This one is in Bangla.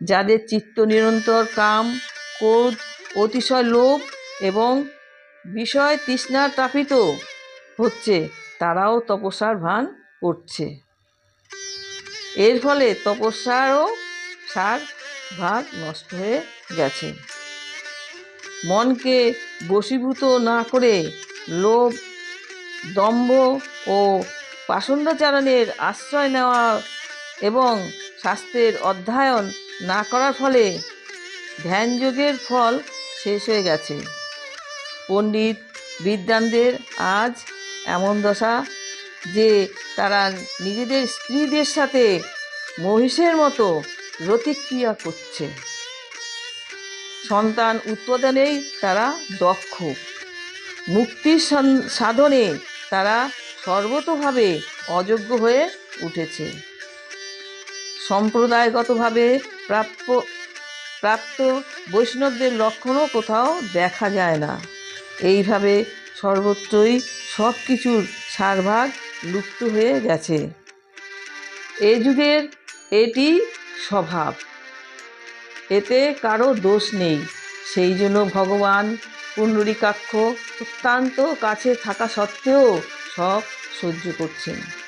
যাদের চিত্ত নিরন্তর কাম, ক্রোধ, অতিশয় লোভ এবং বিষয় তৃষ্ণার তাপিত হচ্ছে, তারাও তপস্যার ভান করছে। এর ফলে তপস্যারও সার ভাগ নষ্ট হয়ে গেছে। মনকে বশীভূত না করে লোভ, দম্ভ ও পাষণ্ডাচারণের আশ্রয় নেওয়া এবং শাস্ত্রের অধ্যয়ন না করার ফলে ধ্যান ধ্যানযোগের ফল শেষ হয়ে গেছে। পণ্ডিত বিদ্বানদের আজ এমন দশা যে তারা নিজেদের স্ত্রীদের সাথে মহিষের মতো রতিক্রিয়া করছে। সন্তান উৎপাদনেই তারা দক্ষ। মুক্তির সাধনে তারা সর্বতোভাবে অযোগ্য হয়ে উঠেছে। সম্প্রদায়গতভাবে প্রাপ্য, প্রাপ্ত বৈষ্ণবদের লক্ষণও কোথাও দেখা যায় না। এইভাবে সর্বত্রই সব কিছুর সারভাগ লুপ্ত হয়ে গেছে। এ যুগের এটি স্বভাব। এতে কারও দোষ নেই। সেই জন্য ভগবান পুণ্ডরীকাক্ষ অত্যন্ত কাছে থাকা সত্ত্বেও সব সহ্য করছেন।